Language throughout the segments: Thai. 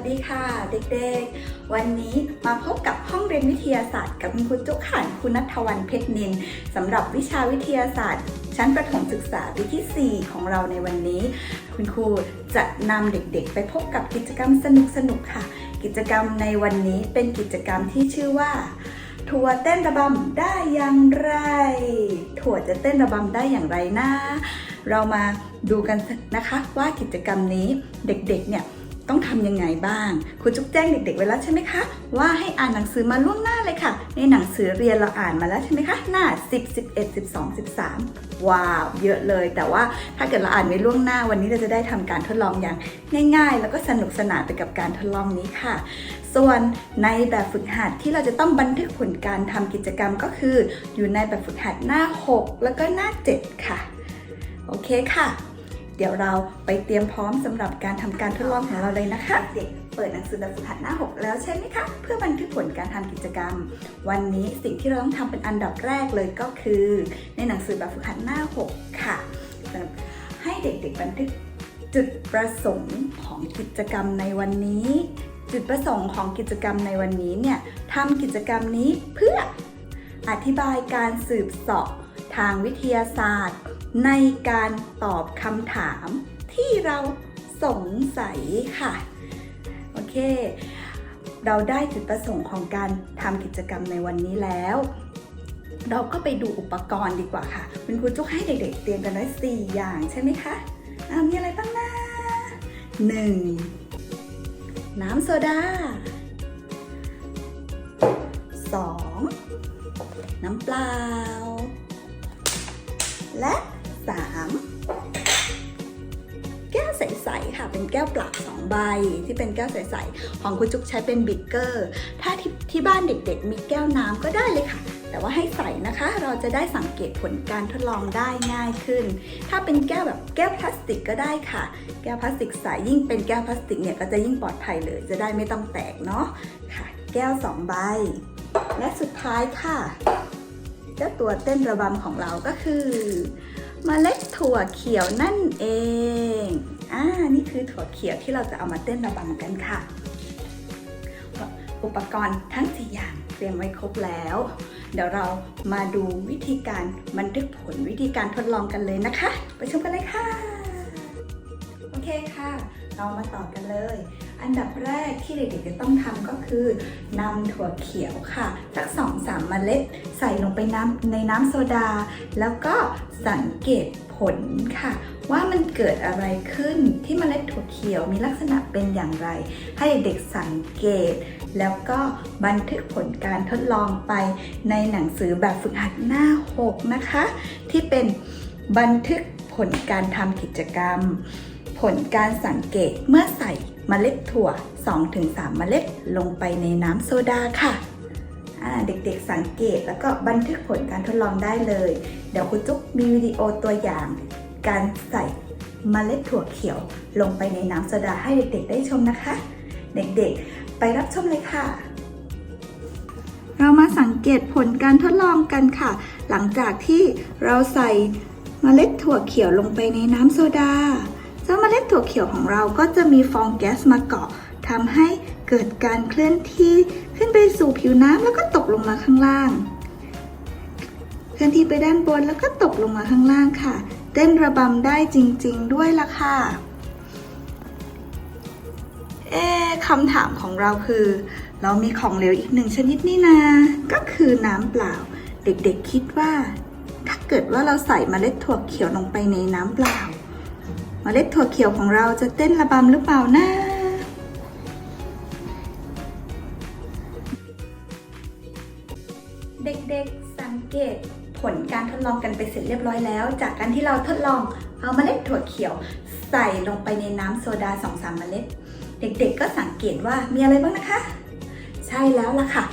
วัสดีค่ะเด็กๆ วันนี้มาพบกับห้องเรียนวิทยาศาสตร์ กับคุณครูจุกขันคุณนัทวันเพชรนินสำหรับวิชาวิทยาศาสตร์ ชั้นประถมศึกษาปีที่ 4 ของเราในวันนี้ คุณครูจะนำเด็กๆ ไปพบกับกิจกรรมสนุกๆค่ะ กิจกรรมในวันนี้เป็นกิจกรรมที่ชื่อว่าถั่วเต้นระบำได้อย่างไร ถั่วจะเต้นระบำได้อย่างไรนะ เรามาดูกันนะคะว่ากิจกรรมนี้เด็กๆเนี่ย ต้องทำยังไงบ้าง ครูจุ๊กแจ้งเด็กๆไว้แล้วใช่ไหมคะ ว่าให้อ่านหนังสือมาล่วงหน้าเลยค่ะ ในหนังสือเรียนเราอ่านมาแล้วใช่ไหมคะ หน้า 10 11 12 13 ว้าว เยอะเลย แต่ว่าถ้าเกิดเราอ่านไว้ล่วงหน้าวันนี้เราจะได้ทำการทดลองอย่างง่าย ๆ แล้วก็สนุกสนานไปกับการทดลองนี้ค่ะ ส่วนในแบบฝึกหัดที่เราจะต้องบันทึกผลการทำกิจกรรมก็คือ อยู่ในแบบฝึกหัดหน้า 6 แล้วก็หน้า 7 ค่ะ โอเคค่ะ เดี๋ยวเราไปเตรียมพร้อมสำหรับการทำการทดลองของเราเลยนะคะ เด็กเปิดหนังสือแบบฝึกหัดหน้า 6 แล้วใช่ไหมคะ เพื่อบันทึกผลการทำกิจกรรม วันนี้สิ่งที่เราต้องทำเป็นอันดับแรกเลยก็คือ ในหนังสือแบบฝึกหัดหน้า 6 ค่ะ ให้เด็กๆบันทึกจุดประสงค์ของกิจกรรมในวันนี้ จุดประสงค์ของกิจกรรมในวันนี้เนี่ยทำกิจกรรมนี้เพื่ออธิบายการสืบเสาะทางวิทยาศาสตร์ ในการตอบคำถามที่เราสงสัยค่ะ โอเค เราได้จุดประสงค์ของการทำกิจกรรมในวันนี้แล้ว เราก็ไปดูอุปกรณ์ดีกว่าค่ะคุณครูจุกให้เด็กๆ เตรียมกันไว้4อย่างใช่ไหมคะอ่ามีอะไรบ้างนะ 1. น้ำโซดา 2. น้ำเปล่า และ 3. แก้วใสๆค่ะ เป็นแก้วเปล่าสองใบ ที่เป็นแก้วใสๆของคุณจุ๊กใช้เป็นบิ๊กเกอร์ ถ้าที่ที่บ้านเด็กๆ มีแก้วน้ำก็ได้เลยค่ะ แต่ว่าให้ใส่นะคะ เราจะได้สังเกตผลการทดลองได้ง่ายขึ้น ถ้าเป็นแก้วแบบแก้วพลาสติกก็ได้ค่ะ แก้วพลาสติกใสยิ่งเป็นแก้วพลาสติกเนี่ยก็จะยิ่งปลอดภัยเลย จะได้ไม่ต้องแตกเนาะค่ะ แก้วสองใบและสุดท้ายค่ะเจ้าตัวเต้นระบำของเราก็คือ เมล็ดถั่วเขียวนั่นเอง อ่า นี่คือถั่วเขียวที่เราจะเอามาเต้นระบำกันค่ะ อุปกรณ์ทั้ง4อย่างเตรียมไว้ครบแล้ว เดี๋ยวเรามาดูวิธีการบันทึกผลวิธีการทดลองกันเลยนะคะ ไปชมกันเลยค่ะ โอเคค่ะ เรามาต่อกันเลย อันดับแรกที่เด็กๆจะต้องทำก็คือนำถั่วเขียวค่ะสักสองสามเมล็ด ใส่ลงไปน้ำในน้ำโซดา แล้วก็สังเกตผลค่ะ ว่ามันเกิดอะไรขึ้นที่เมล็ดถั่วเขียวมีลักษณะเป็นอย่างไร ให้เด็กสังเกต แล้วก็บันทึกผลการทดลองไปในหนังสือแบบฝึกหัดหน้า 6 นะคะ ที่เป็นบันทึกผลการทำกิจกรรม ผลการสังเกตเมื่อใส่เมล็ดถั่ว 2-3 เมล็ดลงไปในน้ำโซดาค่ะเด็กๆสังเกตแล้วก็บันทึกผลการทดลองได้เลย เดี๋ยวคุณจุ๊บมีวิดีโอตัวอย่าง การใส่เมล็ดถั่วเขียวลงไปในน้ำโซดาให้เด็กๆได้ชมนะคะ เด็กๆไปรับชมเลยค่ะ เรามาสังเกตผลการทดลองกันค่ะ หลังจากที่เราใส่เมล็ดถั่วเขียวลงไปในน้ำโซดา จ้าเมล็ดถั่วเขียวของเราก็จะมีฟองแก๊สมาเกาะทำให้เกิดการเคลื่อนที่ขึ้นไปสู่ผิวน้ำแล้วก็ตกลงมาข้างล่าง เคลื่อนที่ไปด้านบนแล้วก็ตกลงมาข้างล่างค่ะ เต้นระบำได้จริง ๆ ด้วยล่ะค่ะเอ๊คำถามของเราคือ เรามีของเหลวอีกหนึ่งชนิดนี่นาก็คือน้ำเปล่า เด็กๆคิดว่า ถ้าเกิดว่าเราใส่เมล็ดถั่วเขียวลงไปในน้ำเปล่า เมล็ดถั่วเขียวของเราจะเต้นระบำหรือเปล่านะเด็กๆสังเกตผลการทดลองกันไปเสร็จเรียบร้อยแล้ว จากการที่เราทดลองเอาเมล็ดถั่วเขียว ใส่ลงไปในน้ำโซดา2-3เมล็ด เด็กๆก็สังเกตว่ามีอะไรบ้างนะคะ ใช่แล้วล่ะค่ะ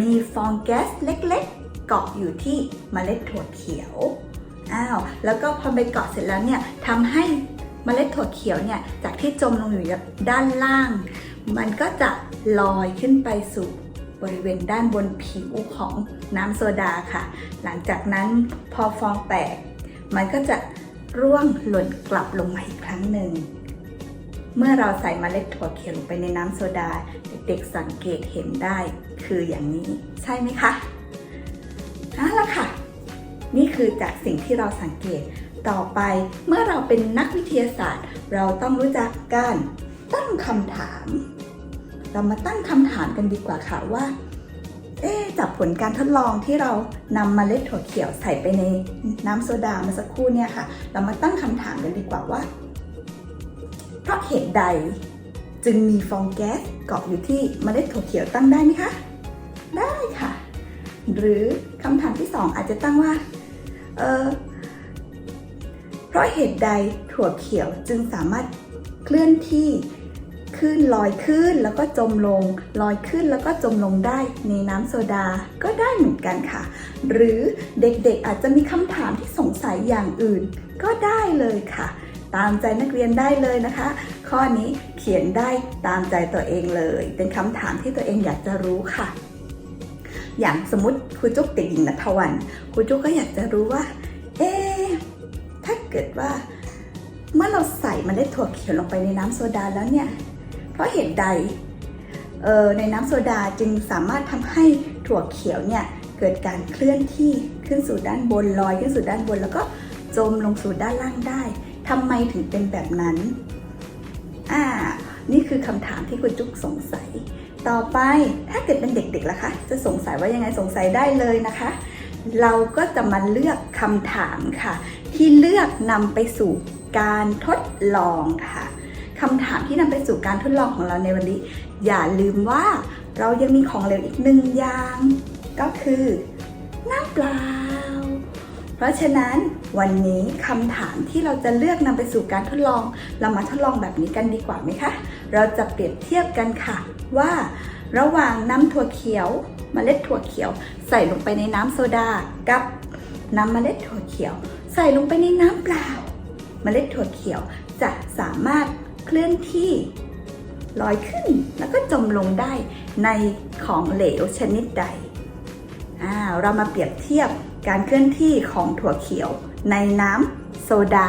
มีฟองแก๊สเล็กๆ เกาะอยู่ที่เมล็ดถั่วเขียวอ้าวแล้วก็พอไปเกาะเสร็จแล้วเนี่ยทำให้ เมล็ดถั่วเขียวเนี่ยจากที่จมลงอยู่ด้านล่าง มันก็จะลอยขึ้นไปสู่บริเวณด้านบนผิวของน้ำโซดาค่ะ หลังจากนั้นพอฟองแตก มันก็จะร่วงหล่นกลับลงมาอีกครั้งหนึ่ง เมื่อเราใส่เมล็ดถั่วเขียวลงไปในน้ำโซดา เด็กๆสังเกตเห็นได้ คืออย่างนี้ใช่ไหมคะเอาละค่ะ นี่คือจากสิ่งที่เราสังเกต ต่อไป เมื่อเราเป็นนักวิทยาศาสตร์ เราต้องรู้จักการตั้งคำถาม เรามาตั้งคำถามกันดีกว่าค่ะว่าเอ๊จากผลการทดลองที่เรานำมเมล็ดถั่วเขียวใส่ไปในน้ำโซดาเมื่อสักครู่เนี่ยค่ะ เรามาตั้งคำถามกันดีกว่าว่า เพราะเหตุใดจึงมีฟองแก๊สเกาะอยู่ที่เมล็ดถั่วเขียวตั้งได้ไหมคะ ได้ค่ะ หรือคำถามที่สองอาจจะตั้งว่า เออ ราะเหตุใดถั่วเขียวจึงสามารถเคลื่อนที่ขึ้นลอยขึ้นแล้วก็จมลง ลอยขึ้นแล้วก็จมลงได้ในน้ำโซดาก็ได้เหมือนกันค่ะ หรือเด็กๆอาจจะมีคำถามที่สงสัยอย่างอื่น ก็ได้เลยค่ะ ตามใจนักเรียนได้เลยนะคะ ข้อนี้เขียนได้ตามใจตัวเองเลย เป็นคำถามที่ตัวเองอยากจะรู้ค่ะ อย่างสมมติครูจุ๊กเด็กหญิงนัทวันครูจุ๊กก็อยากจะรู้ว่าเอ๊ะถ้า เกิดว่า เมื่อเราใส่เมล็ดถั่วเขียวลงไปในน้ำโซดาแล้วเนี่ยเพราะเหตุใดเออในน้ำโซดาจึงสามารถทำให้ถั่วเขียวเนี่ยเกิดการเคลื่อนที่ขึ้นสู่ด้านบนลอยขึ้นสู่ด้านบน แล้วก็จมลงสู่ด้านล่างได้ทำไมถึงเป็นแบบนั้นอ่านี่คือคำถามที่คุณจุ๊กสงสัย ต่อไปถ้าเกิดเป็นเด็กๆล่ะคะ จะสงสัยว่ายังไงสงสัยได้เลยนะคะ เราก็จะมาเลือกคำถามค่ะ ที่เลือกนำไปสู่การทดลองค่ะคำถามที่นำไปสู่การทดลองของเราในวันนี้ อย่าลืมว่าเรายังมีของเหลวอีกหนึ่งอย่าง ก็คือน้ำเปล่า เพราะฉะนั้นวันนี้คำถามที่เราจะเลือกนำไปสู่การทดลอง เรามาทดลองแบบนี้กันดีกว่าไหมคะ เราจะเปรียบเทียบกันค่ะว่า ระหว่างน้ำถั่วเขียวเมล็ดถั่วเขียว ใส่ลงไปในน้ำโซดากับน้ำเมล็ดถั่วเขียว ใส่ลงไปในน้ำเปล่า เมล็ดถั่วเขียวจะสามารถเคลื่อนที่ลอยขึ้นแล้วก็จมลงได้ในของเหลวชนิดใด เรามาเปรียบเทียบการเคลื่อนที่ของถั่วเขียว ในน้ำโซดา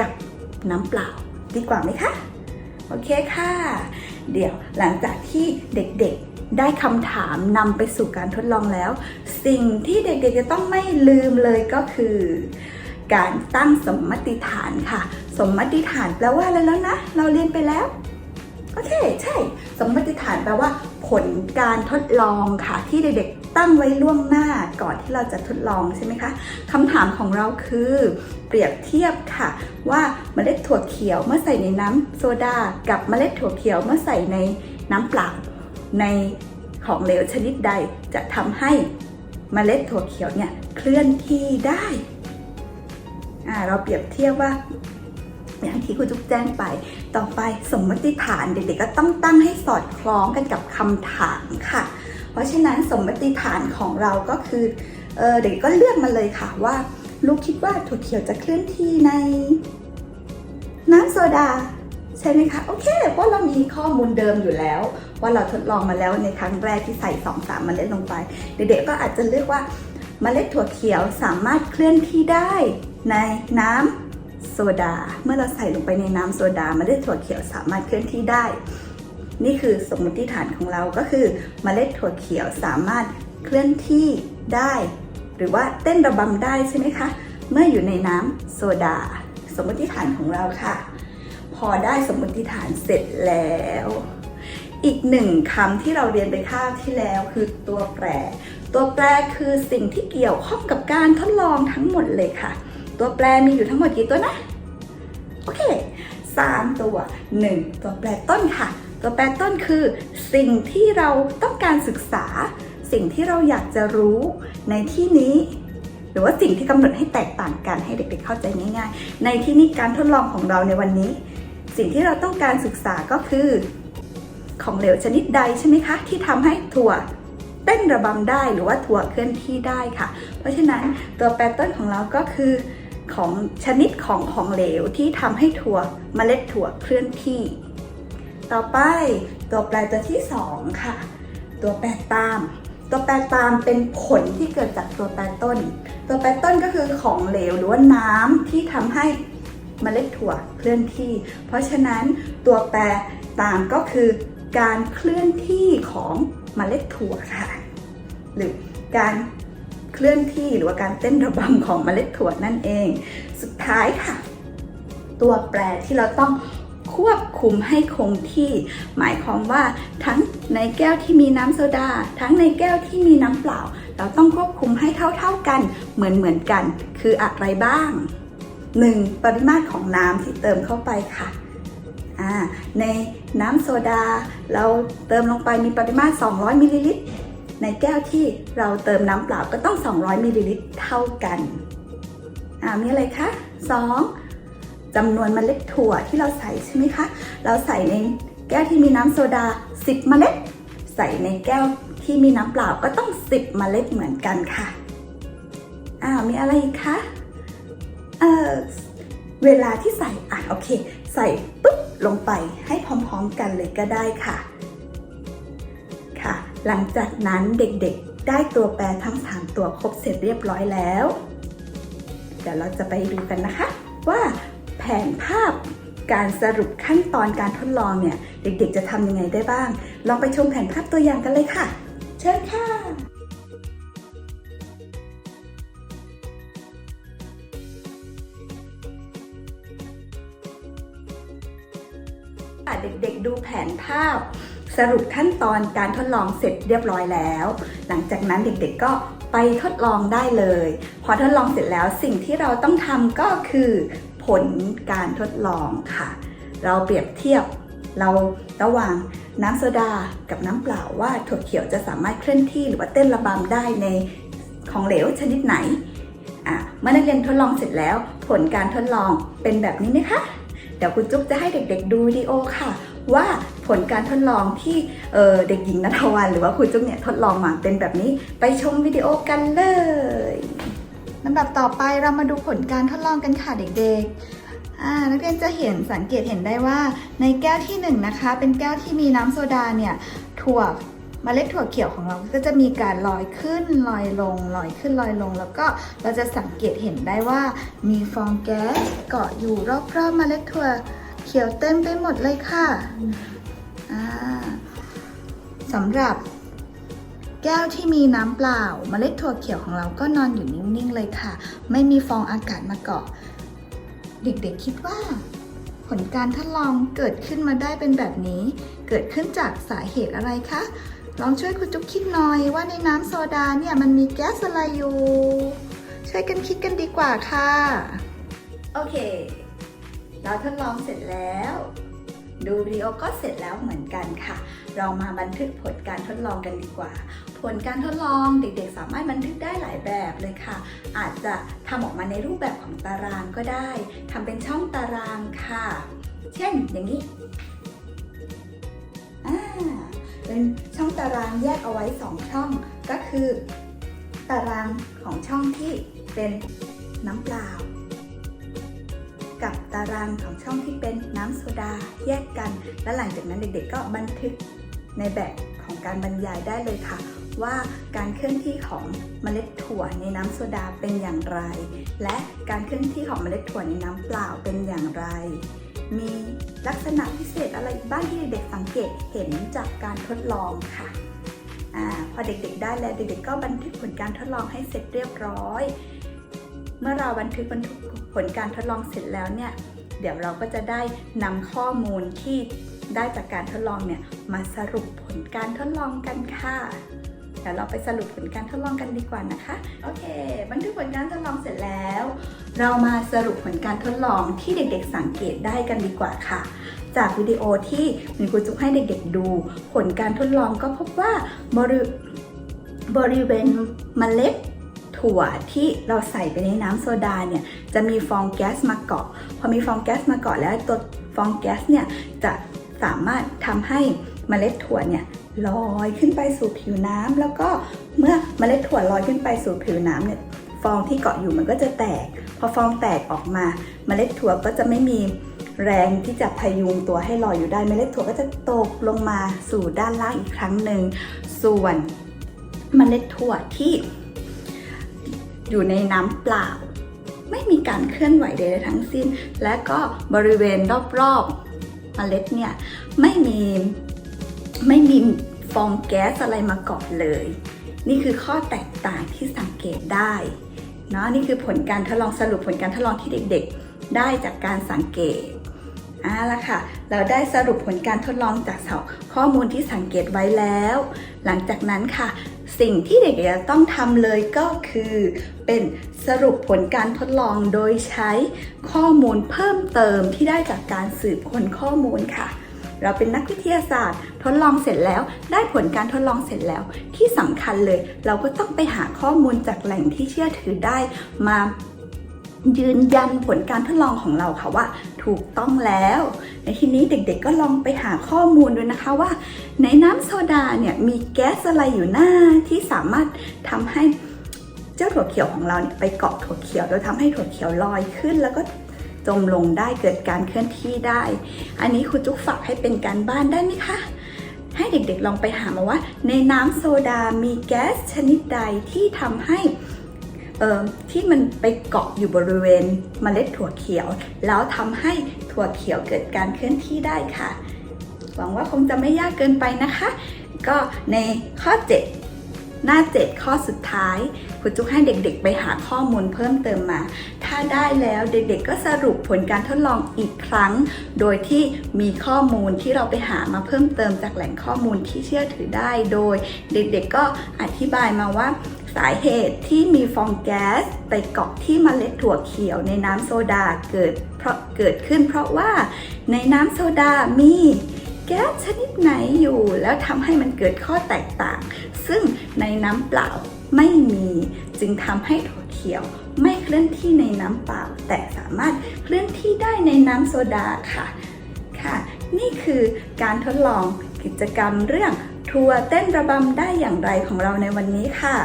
กับน้ำเปล่า ดีกว่าไหมคะ โอเคค่ะ เดี๋ยว หลังจากที่เด็กๆได้คำถามนำไปสู่การทดลองแล้ว สิ่งที่เด็กๆจะต้องไม่ลืมเลยก็คือ การตั้งสมมติฐานค่ะ สมมติฐานแปลว่าอะไรแล้วนะ เราเรียนไปแล้วโอเคใช่ สมมติฐานแปลว่า ผลการทดลองค่ะที่เด็กๆ ตั้งไว้ล่วงหน้าก่อนที่เราจะทดลองใช่ไหมคะคำถามของเราคือเปรียบเทียบค่ะ ว่าเมล็ดถั่วเขียวเมื่อใส่ในน้ำโซดา กับเมล็ดถั่วเขียวเมื่อใส่ในน้ำเปล่าในของเหลวชนิดใดจะทำให้เมล็ดถั่วเขียวเนี่ยเคลื่อนที่ได้เราเปรียบเทียบว่าอย่างที่คุณจุ๊บแจ้งไป ต่อไปสมมติฐานเด็กๆก็ต้องตั้งให้สอดคล้องกันกับคำถามค่ะ เพราะฉะนั้นสมมติฐานของเราก็คือเออเด็กก็เลือกมาเลยค่ะว่า ลูกคิดว่าถั่วเขียวจะเคลื่อนที่ใน น้ำโซดา ใช่ไหมคะ โอเคเพราะเรามีข้อมูลเดิมอยู่แล้ว ว่าเราทดลองมาแล้วในครั้งแรกที่ใส่2อสามเมล็ดลงไป เด็กๆก็อาจจะเลือกว่าเมล็ดถั่วเขียวสามารถเคลื่อนที่ได้ในน้ำโซดา เมื่อเราใส่ลงไปในน้ำโซดาเมล็ดถั่วเขียวสามารถเคลื่อนที่ได้ นี่คือสมมติฐานของเราก็คือเมล็ดถั่วเขียวสามารถเคลื่อนที่ได้ หรือว่าเต้นระบำได้ใช่ไหมคะ เมื่ออยู่ในน้ำโซดา สมมติฐานของเราค่ะ พอได้สมมติฐานเสร็จแล้ว อีกหนึ่งคำที่เราเรียนไปคาบที่แล้วคือตัวแปร ตัวแปรคือสิ่งที่เกี่ยวข้องกับการทดลองทั้งหมดเลยค่ะ ตัวแปรมีอยู่ทั้งหมดกี่ตัวนะ โอเคสามตัวหนึ่งตัวแปรต้นค่ะ ตัวแปรต้นคือสิ่งที่เราต้องการศึกษา สิ่งที่เราอยากจะรู้ในที่นี้ หรือว่าสิ่งที่กำหนดให้แตกต่างกันให้เด็กๆเข้าใจง่ายๆ ในที่นี้การทดลองของเราในวันนี้ สิ่งที่เราต้องการศึกษาก็คือ ของเหลวชนิดใดใช่ไหมคะ ที่ทำให้ถั่วเต้นระบำได้หรือว่าถั่วเคลื่อนที่ได้ค่ะ เพราะฉะนั้นตัวแปรต้นของเราก็คือของชนิดของของเหลวที่ทำให้ถั่วเมล็ดถั่วเคลื่อนที่ ต่อไปตัวแปรตัวที่สองค่ะ ตัวแปรตาม ตัวแปรตามเป็นผลที่เกิดจากตัวแปรต้น ตัวแปรต้นก็คือของเหลวหรือว่าน้ำที่ทำให้เมล็ดถั่วเคลื่อนที่ เพราะฉะนั้นตัวแปรตามก็คือการเคลื่อนที่ของเมล็ดถั่วค่ะ หรือการเคลื่อนที่หรือว่าการเต้นระบำของเมล็ดถั่วนั่นเอง สุดท้ายค่ะ ตัวแปรที่เราต้อง ควบคุมให้คงที่ หมายความว่าทั้งในแก้วที่มีน้ำโซดา ทั้งในแก้วที่มีน้ำเปล่า เราต้องควบคุมให้เท่าๆกันเหมือนเหมือนๆกัน คืออะไรบ้าง 1. ปริมาตรของน้ำที่เติมเข้าไปค่ะในน้ำโซดา เราเติมลงไปมีปริมาตร 200มิลลิลิตรในแก้วที่เราเติมน้ำเปล่าก็ต้อง 200มิลลิลิตรเท่ากัน มีอะไรคะ 2. จำนวนเมล็ดถั่วที่เราใส่ใช่ไหมคะ เราใส่ในแก้วที่มีน้ำโซดา 10 เมล็ด ใส่ในแก้วที่มีน้ำเปล่าก็ต้อง 10 เมล็ดเหมือนกันค่ะ อ้าว มีอะไรอีกคะ เออเวลาที่ใส่ อะ โอเค ใส่ปุ๊บลงไปให้พร้อมๆกันเลยก็ได้ค่ะ ค่ะ หลังจากนั้นเด็กๆ ได้ตัวแปรทั้ง 3 ตัวครบเสร็จเรียบร้อยแล้ว เดี๋ยวเราจะไปดูกันนะคะ ว่า นภาพการสรุปขั้นตอนการทดลองเนี่ย เด็กๆจะทำยังไงได้บ้าง ลองไปชมแผนภาพตัวอย่างกันเลยค่ะ เชิญค่ะค่ะ เด็กๆดูแผนภาพ สรุปขั้นตอนการทดลองเสร็จเรียบร้อยแล้ว หลังจากนั้นเด็กๆก็ไปทดลองได้เลย พอทดลองเสร็จแล้วสิ่งที่เราต้องทำก็คือ ผลการทดลองค่ะ เราเปรียบเทียบเราระหว่างน้ำโซดากับน้ำเปล่าว่าถั่วเขียวจะสามารถเคลื่อนที่หรือว่าเต้นระบำได้ในของเหลวชนิดไหนอะเมื่อนักเรียนทดลองเสร็จแล้ว ผลการทดลองเป็นแบบนี้ไหมคะ เดี๋ยวคุณจุ๊บจะให้เด็กๆดูวิดีโอค่ะ ว่าผลการทดลองที่เเด็กหญิงนัทวัน หรือว่าคุณจุ๊บเนี่ยทดลองมาเป็นแบบนี้ไปชมวิดีโอกันเลย ลำดับต่อไปเรามาดูผลการทดลองกันค่ะเด็กๆ นักเรียนจะเห็นสังเกตเห็นได้ว่าในแก้วที่หนึ่งนะคะ เป็นแก้วที่มีน้ำโซดาเนี่ยถั่วเมล็ดถั่วเขียวของเราก็จะมีการลอยขึ้นลอยลงลอยขึ้นลอยลง แล้วก็เราจะสังเกตเห็นได้ว่ามีฟองแก๊สเกาะอยู่รอบๆเมล็ดถั่วเขียวเต็มไปหมดเลยค่ะสำหรับ แก้วที่มีน้ำเปล่าเมล็ดถั่วเขียวของเราก็นอนอยู่นิ่งๆเลยค่ะ ไม่มีฟองอากาศมาเกาะ เด็กๆคิดว่า ผลการทดลองเกิดขึ้นมาได้เป็นแบบนี้ เกิดขึ้นจากสาเหตุอะไรคะลองช่วยคุณจุ๊บคิดหน่อยว่าในน้ำโซดาเนี่ยมันมีแก๊สอะไรอยู่ ช่วยกันคิดกันดีกว่าค่ะ โอเค เราทดลองเสร็จแล้ว ดูวิดีโอก็เสร็จแล้วเหมือนกันค่ะ เรามาบันทึกผลการทดลองกันดีกว่า ผลการทดลองเด็กๆ สามารถบันทึกได้หลายแบบเลยค่ะ อาจจะทำออกมาในรูปแบบของตารางก็ได้ทำเป็นช่องตารางค่ะ เช่นอย่างนี้เป็นช่องตารางแยกเอาไว้ 2 ช่อง ก็คือ ตารางของช่องที่เป็นน้ำเปล่า กับตารางของช่องที่เป็นน้ำโซดาแยกกัน และหลังจากนั้นเด็กๆก็บันทึก ในแบบของการบรรยายได้เลยค่ะ ว่าการเคลื่อนที่ของเมล็ดถั่วในน้ำโซดาเป็นอย่างไร และการเคลื่อนที่ของเมล็ดถั่วในน้ำเปล่าเป็นอย่างไร มีลักษณะพิเศษอะไรบ้างที่เด็กๆสังเกตเห็นจากการทดลองค่ะอพอเด็กๆได้แล้วเด็กๆก็บันทึกผลการทดลองให้เสร็จเรียบร้อย เมื่อเราบันทึกบันทึกผลการทดลองเสร็จแล้วเนี่ยเดี๋ยวเราก็จะได้นำข้อมูลที่ ได้จากการทดลองเนี่ยมาสรุปผลการทดลองกันค่ะเดี๋ยวเราไปสรุปผลการทดลองกันดีกว่านะคะ โอเค บันทึกผลการทดลองเสร็จแล้ว เรามาสรุปผลการทดลองที่เด็กๆ สังเกตได้กันดีกว่าค่ะ จากวิดีโอที่มีครูจุ๊กให้เด็กๆดู ผลการทดลองก็พบว่าบริบริเวณเมล็ดถั่วที่เราใส่ไปในน้ำโซดาเนี่ยจะมีฟองแก๊สมาเกาะ พอมีฟองแก๊สมาเกาะแล้วตัวฟองแก๊สเนี่ยจะ สามารถทำให้เมล็ดถั่วเนี่ยลอยขึ้นไปสู่ผิวน้ำแล้วก็เมื่อเมล็ดถั่วลอยขึ้นไปสู่ผิวน้ำเนี่ยฟองที่เกาะอยู่มันก็จะแตก พอฟองแตกออกมาเมล็ดถั่วก็จะไม่มีแรงที่จะพยุงตัวให้ลอยอยู่ได้เมล็ดถั่วก็จะตกลงมาสู่ด้านล่างอีกครั้งหนึ่งส่วนเมล็ดถั่วที่อยู่ในน้ำเปล่า ไม่มีการเคลื่อนไหวใดๆทั้งสิ้น และก็บริเวณรอบๆ เมล็ดเนี่ยไม่มีไม่มีฟองแก๊สอะไรมาเกาะเลย นี่คือข้อแตกต่างที่สังเกตได้เนาะนี่คือผลการทดลองสรุปผลการทดลองที่เด็กๆ ได้จากการสังเกตอ่าละค่ะ เราได้สรุปผลการทดลองจากข้อมูลที่สังเกตไว้แล้ว หลังจากนั้นค่ะ สิ่งที่เด็กๆจะต้องทำเลยก็คือ เป็นสรุปผลการทดลองโดยใช้ข้อมูลเพิ่มเติมที่ได้จากการสืบค้นข้อมูลค่ะ เราเป็นนักวิทยาศาสตร์ ทดลองเสร็จแล้ว ได้ผลการทดลองเสร็จแล้ว ที่สำคัญเลย เราก็ต้องไปหาข้อมูลจากแหล่งที่เชื่อถือได้มายืนยันผลการทดลองของเราค่ะว่า ถูกต้องแล้ว ในทีนี้เด็กๆก็ลองไปหาข้อมูลด้วยนะคะว่า ในน้ำโซดาเนี่ยมีแก๊สอะไรอยู่หน้าที่สามารถทำให้เจ้าถั่วเขียวของเราเนี่ยไปเกาะถั่วเขียวโดยทำให้ถั่วเขียวลอยขึ้น แล้วก็จมลงได้เกิดการเคลื่อนที่ได้ อันนี้ครูจุ๊กฝากให้เป็นการบ้านได้ไหมคะให้เด็กๆลองไปหามาว่า ในน้ำโซดามีแก๊สชนิดใดที่ทำให้ ที่มันไปเกาะอยู่บริเวณเมล็ดถั่วเขียว แล้วทำให้ถั่วเขียวเกิดการเคลื่อนที่ได้ค่ะ หวังว่าคงจะไม่ยากเกินไปนะคะ ก็ในข้อ 7 หน้า 7 ข้อสุดท้ายครูจุ๊กให้เด็กๆ ไปหาข้อมูลเพิ่มเติมมา ถ้าได้แล้วเด็กๆ ก็สรุปผลการทดลองอีกครั้ง โดยที่มีข้อมูลที่เราไปหามาเพิ่มเติมจากแหล่งข้อมูลที่เชื่อถือได้ โดยเด็กๆ ก็อธิบายมาว่า สาเหตุที่มีฟองแก๊สไปเกาะที่เมล็ดถั่วเขียวในน้ำโซดาเกิดเพราะเกิดขึ้น เพราะว่าในน้ำโซดามีแก๊สชนิดไหนอยู่แล้วทำให้มันเกิดข้อแตกต่าง ซึ่งในน้ำเปล่าไม่มี จึงทำให้ถั่วเขียวไม่เคลื่อนที่ในน้ำเปล่า แต่สามารถเคลื่อนที่ได้ในน้ำโซดาค่ะค่ะ นี่คือการทดลองกิจกรรมเรื่องทัวร์เต้นระบำได้อย่างไรของเราในวันนี้ค่ะ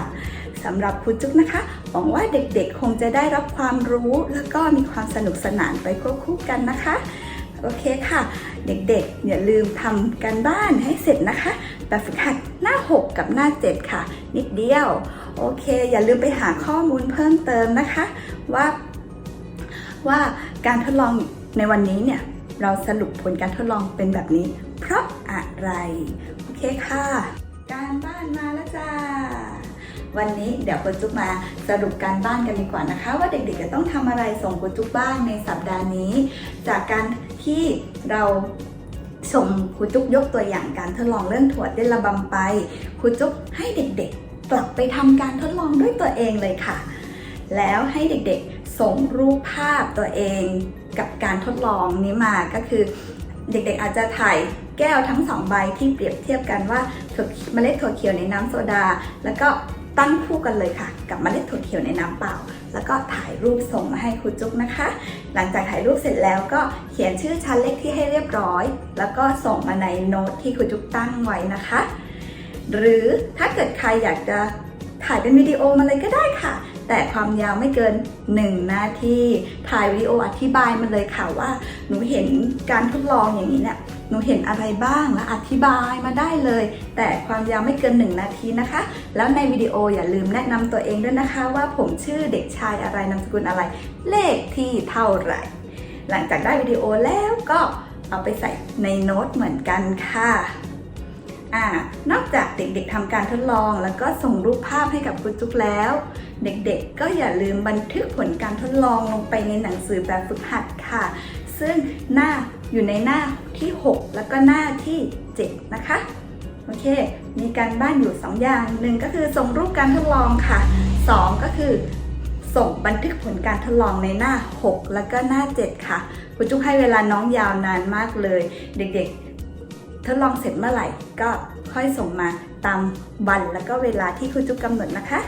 สำหรับครูจุ๊กนะคะ หวังว่าเด็กๆ คงจะได้รับความรู้ แล้วก็มีความสนุกสนานไปควบคู่กันนะคะ โอเคค่ะ เด็กๆ อย่าลืมทำการบ้านให้เสร็จนะคะ แบบฝึกหัดหน้า 6 กับหน้า 7 ค่ะ นิดเดียว โอเค อย่าลืมไปหาข้อมูลเพิ่มเติมนะคะ ว่าว่าการทดลองในวันนี้เนี่ยเราสรุปผลการทดลองเป็นแบบนี้ เพราะอะไร โอเคค่ะ การบ้านมาแล้วจ้า วันนี้เดี๋ยวคุณจุ๊บมาสรุปการบ้านกันดีกว่านะคะ ว่าเด็กๆจะต้องทำอะไรส่งคุณจุ๊บบ้างในสัปดาห์นี้ จากการที่เราส่งครูจุ๊บยกตัวอย่างการทดลองเรื่องถั่วเต้นระบำไปครูจุ๊บให้เด็กๆ กลับไปทำการทดลองด้วยตัวเองเลยค่ะ แล้วให้เด็กๆส่งรูปภาพตัวเองกับการทดลองนี้มาก็คือ เด็กๆอาจจะถ่ายแก้วทั้งสองใบที่เปรียบเทียบกันว่าเมล็ดถั่วเขียวในน้ำโซดา แล้วก็ ตั้งคู่กันเลยค่ะ กับเมล็ดถั่วเขียวในน้ำเปล่า แล้วก็ถ่ายรูปส่งมาให้ครูจุ๊กนะคะ หลังจากถ่ายรูปเสร็จแล้วก็เขียนชื่อชั้นเลขที่ให้เรียบร้อย แล้วก็ส่งมาในโน้ตที่ครูจุ๊กตั้งไว้นะคะ หรือถ้าเกิดใครอยากจะถ่ายเป็นวิดีโอมาเลยก็ได้ค่ะ แต่ความยาวไม่เกิน 1 นาทีถ่ายวิดีโออธิบายมาเลยค่ะว่า หนูเห็นการทดลองอย่างนี้เนี่ย หนูเห็นอะไรบ้างและอธิบายมาได้เลย แต่ความยาวไม่เกิน 1 นาทีนะคะ แล้วในวิดีโออย่าลืมแนะนำตัวเองด้วยนะคะ ว่าผมชื่อเด็กชายอะไรนามสกุลอะไร เลขที่เท่าไหร่ หลังจากได้วิดีโอแล้วก็เอาไปใส่ในโน้ตเหมือนกันค่ะอนอกจากเด็กๆทำการทดลอง แล้วก็ส่งรูปภาพให้กับคุณจุ๊กแล้ว เด็กๆก็อย่าลืมบันทึกผลการทดลองลงไปในหนังสือแบบฝึกหัดค่ะ ซึ่งหน้า อยู่ในหน้าที่ 6 แล้วก็หน้าที่ 7 นะคะ โอเค มีการบ้านอยู่ 2 อย่างหนึ่งก็คือส่งรูปการทดลองค่ะ 2 ก็คือส่งบันทึกผลการทดลองในหน้า 6 แล้วก็หน้า 7 ค่ะคุณจุ๊กให้เวลาน้องยาวนานมากเลย เด็กๆ ทดลองเสร็จเมื่อไหร่ก็ค่อยส่งมาตามวันแล้วก็เวลาที่คุณจุ๊กกำหนดนะคะ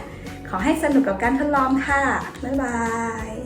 ขอให้สนุกกับการทดลองค่ะ บ๊ายบาย